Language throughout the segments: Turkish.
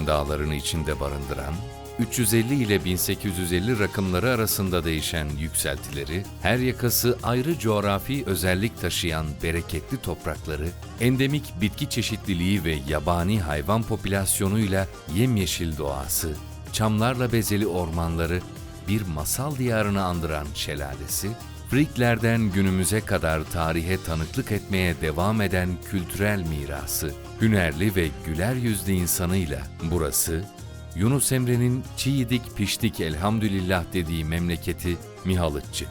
Diken dağlarını içinde barındıran, 350 ile 1850 rakımları arasında değişen yükseltileri, her yakası ayrı coğrafi özellik taşıyan bereketli toprakları, endemik bitki çeşitliliği ve yabani hayvan popülasyonuyla yemyeşil doğası, çamlarla bezeli ormanları, bir masal diyarını andıran şelalesi, Friklerden günümüze kadar tarihe tanıklık etmeye devam eden kültürel mirası, hünerli ve güler yüzlü insanıyla burası, Yunus Emre'nin çiğdik piştik elhamdülillah dediği memleketi Mihalıççık.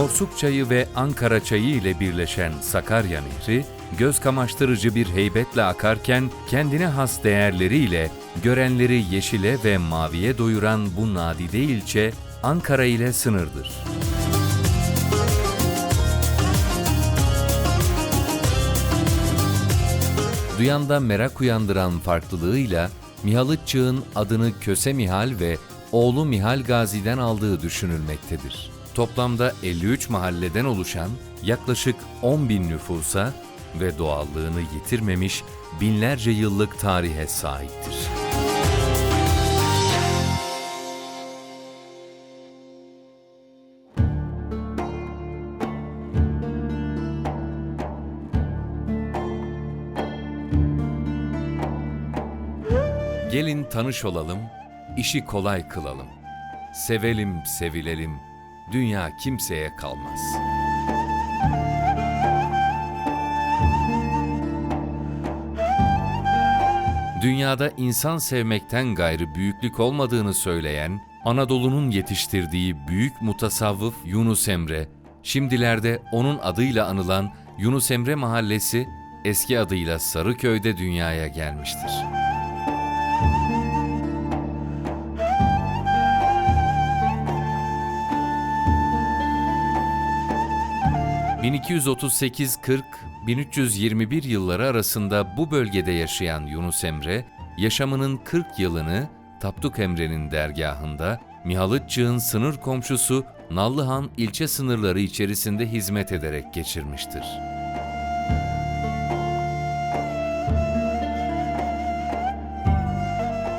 Porsuk Çayı ve Ankara Çayı ile birleşen Sakarya Nehri, göz kamaştırıcı bir heybetle akarken kendine has değerleriyle görenleri yeşile ve maviye doyuran bu nadide ilçe Ankara ile sınırdır. Duyanda merak uyandıran farklılığıyla Mihalıççık'ın adını Köse Mihal ve oğlu Mihal Gazi'den aldığı düşünülmektedir. Toplamda 53 mahalleden oluşan yaklaşık 10 bin nüfusa ve doğallığını yitirmemiş binlerce yıllık tarihe sahiptir. Gelin tanış olalım, işi kolay kılalım. Sevelim, sevilelim, dünya kimseye kalmaz. Dünyada insan sevmekten gayrı büyüklük olmadığını söyleyen, Anadolu'nun yetiştirdiği büyük mutasavvıf Yunus Emre, şimdilerde onun adıyla anılan Yunus Emre Mahallesi, eski adıyla Sarıköy'de dünyaya gelmiştir. 1238-40-1321 yılları arasında bu bölgede yaşayan Yunus Emre, yaşamının 40 yılını Tapduk Emre'nin dergahında Mihalıççık'ın sınır komşusu Nallıhan ilçe sınırları içerisinde hizmet ederek geçirmiştir.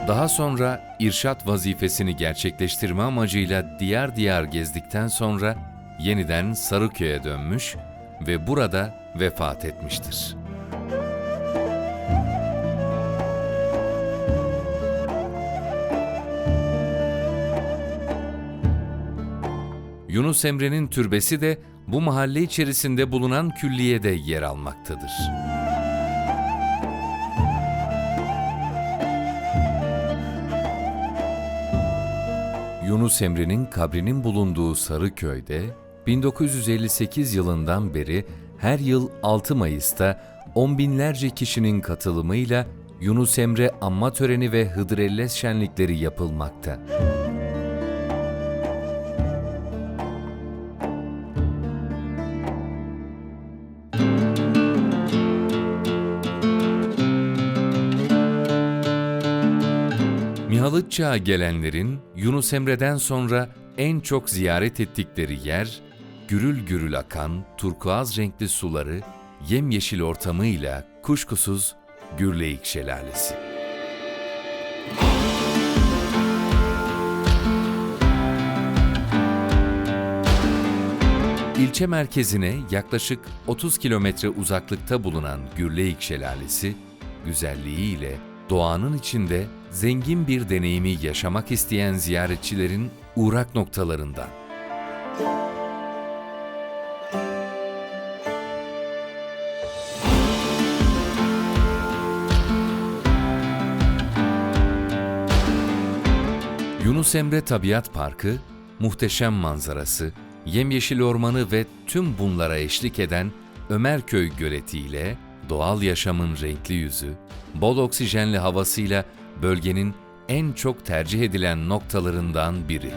Daha sonra irşat vazifesini gerçekleştirme amacıyla diyar diyar gezdikten sonra yeniden Sarıköy'e dönmüş ve burada vefat etmiştir. Yunus Emre'nin türbesi de bu mahalle içerisinde bulunan külliyede yer almaktadır. Yunus Emre'nin kabrinin bulunduğu Sarıköy'de 1958 yılından beri her yıl 6 Mayıs'ta on binlerce kişinin katılımıyla Yunus Emre anma töreni ve Hıdrellez şenlikleri yapılmakta. Mihalıççık'a gelenlerin Yunus Emre'den sonra en çok ziyaret ettikleri yer, gürül gürül akan turkuaz renkli suları, yemyeşil ortamıyla kuşkusuz Gürleyik Şelalesi. İlçe merkezine yaklaşık 30 kilometre uzaklıkta bulunan Gürleyik Şelalesi, güzelliğiyle doğanın içinde zengin bir deneyimi yaşamak isteyen ziyaretçilerin uğrak noktalarından. Yunus Emre Tabiat Parkı, muhteşem manzarası, yemyeşil ormanı ve tüm bunlara eşlik eden Ömerköy Göleti ile doğal yaşamın renkli yüzü, bol oksijenli havasıyla bölgenin en çok tercih edilen noktalarından biri.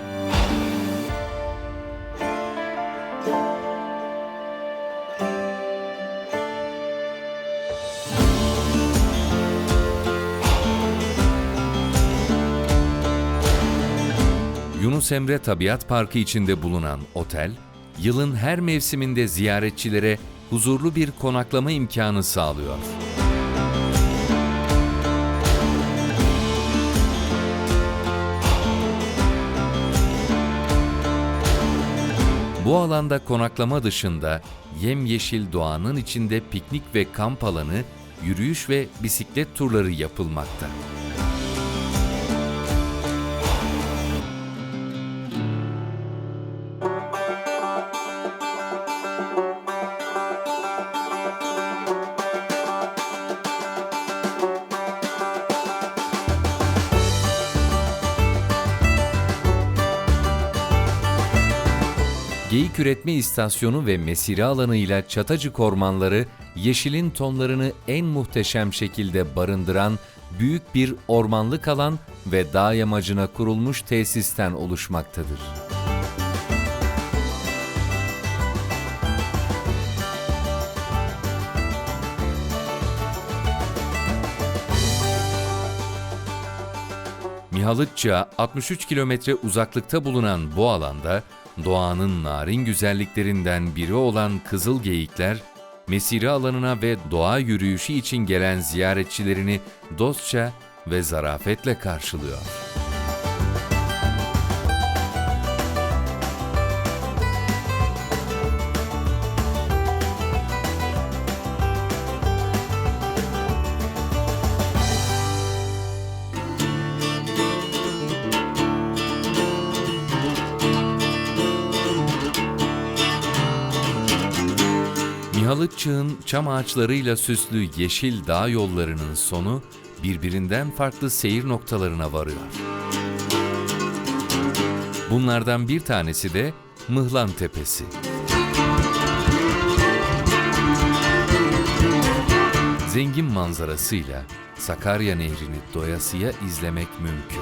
Yunus Emre Tabiat Parkı içinde bulunan otel, yılın her mevsiminde ziyaretçilere huzurlu bir konaklama imkanı sağlıyor. Bu alanda konaklama dışında yemyeşil doğanın içinde piknik ve kamp alanı, yürüyüş ve bisiklet turları yapılmakta. Geyik Üretme İstasyonu ve mesire alanıyla Çatacık Ormanları, yeşilin tonlarını en muhteşem şekilde barındıran büyük bir ormanlık alan ve dağ yamacına kurulmuş tesisten oluşmaktadır. Mihalıçça 63 kilometre uzaklıkta bulunan bu alanda doğanın narin güzelliklerinden biri olan kızıl geyikler, mesire alanına ve doğa yürüyüşü için gelen ziyaretçilerini dostça ve zarafetle karşılıyor. Mihalıççık'ın çam ağaçlarıyla süslü yeşil dağ yollarının sonu birbirinden farklı seyir noktalarına varıyor. Bunlardan bir tanesi de Mıhlan Tepesi. Zengin manzarasıyla Sakarya Nehri'ni doyasıya izlemek mümkün.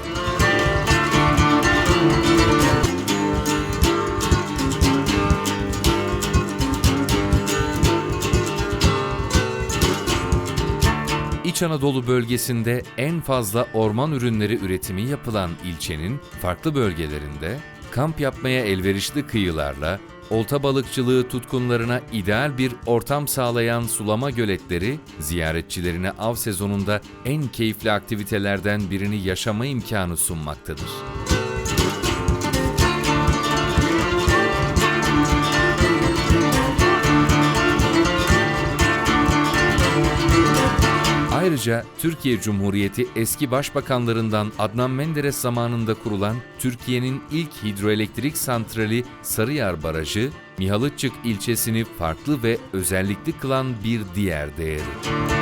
Anadolu bölgesinde en fazla orman ürünleri üretimi yapılan ilçenin farklı bölgelerinde kamp yapmaya elverişli kıyılarla olta balıkçılığı tutkunlarına ideal bir ortam sağlayan sulama göletleri ziyaretçilerine av sezonunda en keyifli aktivitelerden birini yaşama imkanı sunmaktadır. Ayrıca Türkiye Cumhuriyeti eski başbakanlarından Adnan Menderes zamanında kurulan Türkiye'nin ilk hidroelektrik santrali Sarıyer Barajı, Mihalıççık ilçesini farklı ve özellikli kılan bir diğer değeri.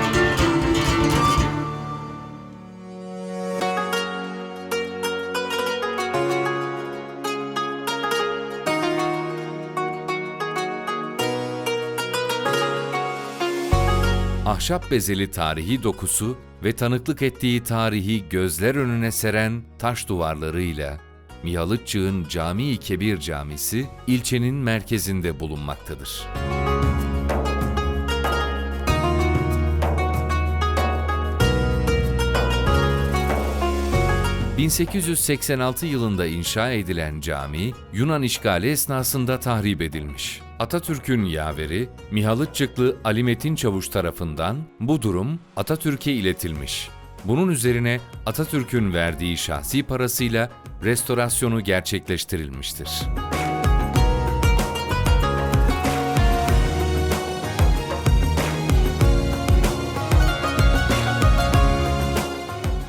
Ahşap bezeli tarihi dokusu ve tanıklık ettiği tarihi gözler önüne seren taş duvarlarıyla Mihalıççık'ın Cami-i Kebir Camisi ilçenin merkezinde bulunmaktadır. ...1886 yılında inşa edilen cami, Yunan işgali esnasında tahrip edilmiş. Atatürk'ün yaveri Mihalıççıklı Ali Metin Çavuş tarafından bu durum Atatürk'e iletilmiş. Bunun üzerine Atatürk'ün verdiği şahsi parasıyla restorasyonu gerçekleştirilmiştir.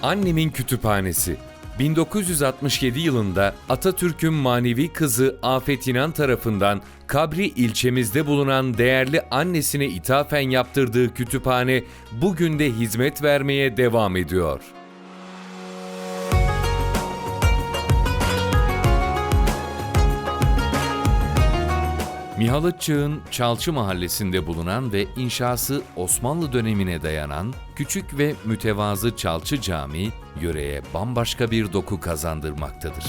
Annemin Kütüphanesi 1967 yılında Atatürk'ün manevi kızı Afet İnan tarafından Kabri ilçemizde bulunan değerli annesine ithafen yaptırdığı kütüphane bugün de hizmet vermeye devam ediyor. Mihalıççık'ın Çalçı mahallesinde bulunan ve inşası Osmanlı dönemine dayanan küçük ve mütevazı Çalçı Camii, yöreye bambaşka bir doku kazandırmaktadır.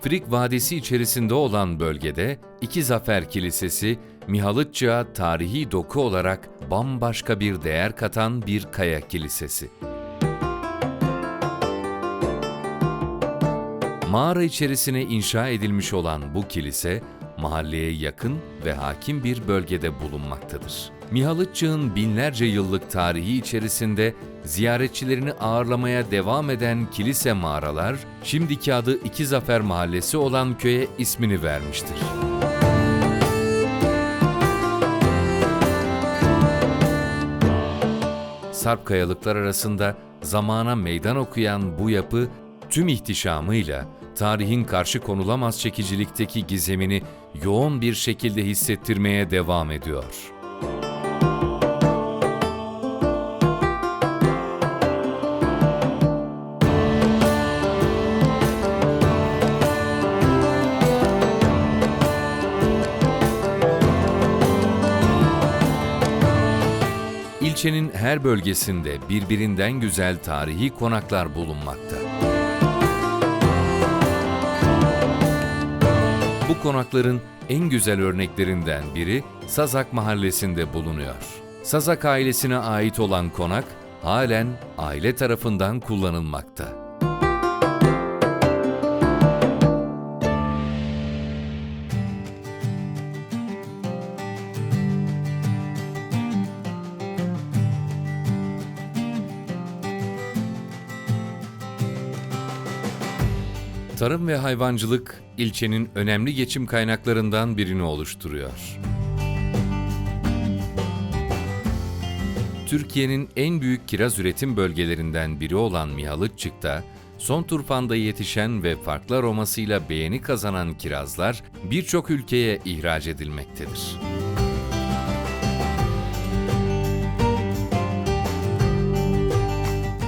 Frig Vadisi içerisinde olan bölgede İki Zafer Kilisesi, Mihalıtçığa tarihi doku olarak bambaşka bir değer katan bir kaya kilisesi. Mağara içerisine inşa edilmiş olan bu kilise, mahalleye yakın ve hakim bir bölgede bulunmaktadır. Mihalıtçık'ın binlerce yıllık tarihi içerisinde ziyaretçilerini ağırlamaya devam eden kilise mağaralar, şimdiki adı İki Zafer Mahallesi olan köye ismini vermiştir. Sarp kayalıklar arasında zamana meydan okuyan bu yapı tüm ihtişamıyla tarihin karşı konulamaz çekicilikteki gizemini yoğun bir şekilde hissettirmeye devam ediyor. İlçenin her bölgesinde birbirinden güzel tarihi konaklar bulunmakta. Bu konakların en güzel örneklerinden biri Sazak Mahallesi'nde bulunuyor. Sazak ailesine ait olan konak halen aile tarafından kullanılmakta. Tarım ve hayvancılık ilçenin önemli geçim kaynaklarından birini oluşturuyor. Türkiye'nin en büyük kiraz üretim bölgelerinden biri olan Mihalıççık'ta, son turfanda yetişen ve farklı aromasıyla beğeni kazanan kirazlar birçok ülkeye ihraç edilmektedir.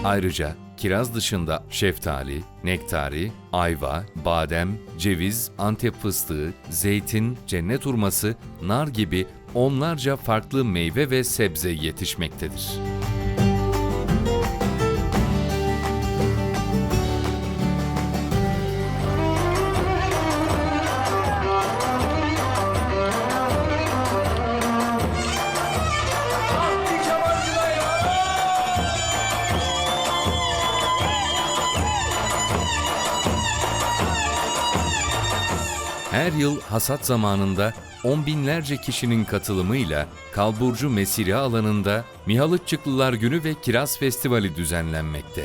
Ayrıca kiraz dışında şeftali, nektari, ayva, badem, ceviz, antep fıstığı, zeytin, cennet hurması, nar gibi onlarca farklı meyve ve sebze yetişmektedir. Her yıl hasat zamanında on binlerce kişinin katılımıyla Kalburcu Mesire alanında Mihalıççıklılar Günü ve Kiraz Festivali düzenlenmekte.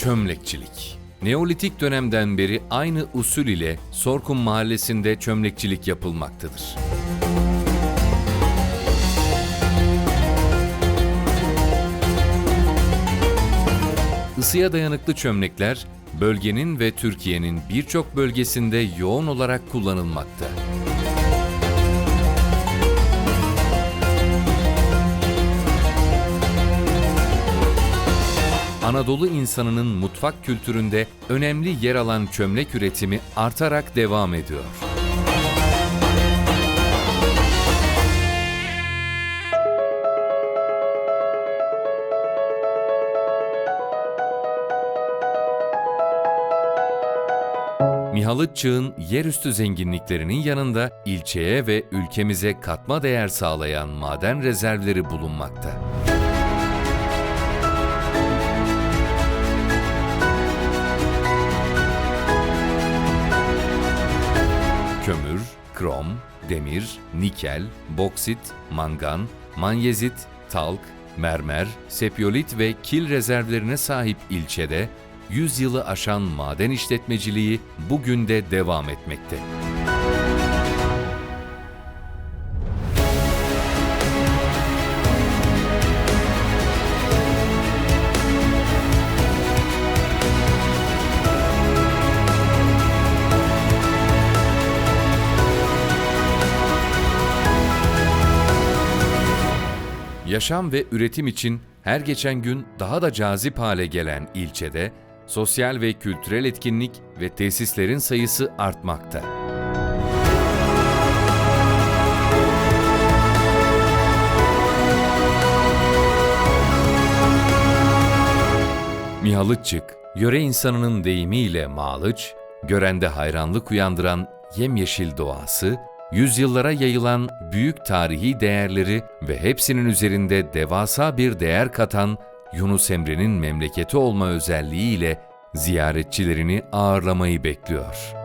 Çömlekçilik Neolitik dönemden beri aynı usul ile Sorkum mahallesinde çömlekçilik yapılmaktadır. Isıya dayanıklı çömlekler bölgenin ve Türkiye'nin birçok bölgesinde yoğun olarak kullanılmakta. Anadolu insanının mutfak kültüründe önemli yer alan çömlek üretimi artarak devam ediyor. Mihalıççık'ın yerüstü zenginliklerinin yanında ilçeye ve ülkemize katma değer sağlayan maden rezervleri bulunmakta. Demir, nikel, boksit, mangan, manyezit, talk, mermer, sepyolit ve kil rezervlerine sahip ilçede 100 yılı aşan maden işletmeciliği bugün de devam etmekte. Yaşam ve üretim için her geçen gün daha da cazip hale gelen ilçede sosyal ve kültürel etkinlik ve tesislerin sayısı artmakta. Mihalıççık, yöre insanının deyimiyle Malıç, görende hayranlık uyandıran yemyeşil doğası, yüzyıllara yayılan büyük tarihi değerleri ve hepsinin üzerinde devasa bir değer katan Yunus Emre'nin memleketi olma özelliğiyle ziyaretçilerini ağırlamayı bekliyor.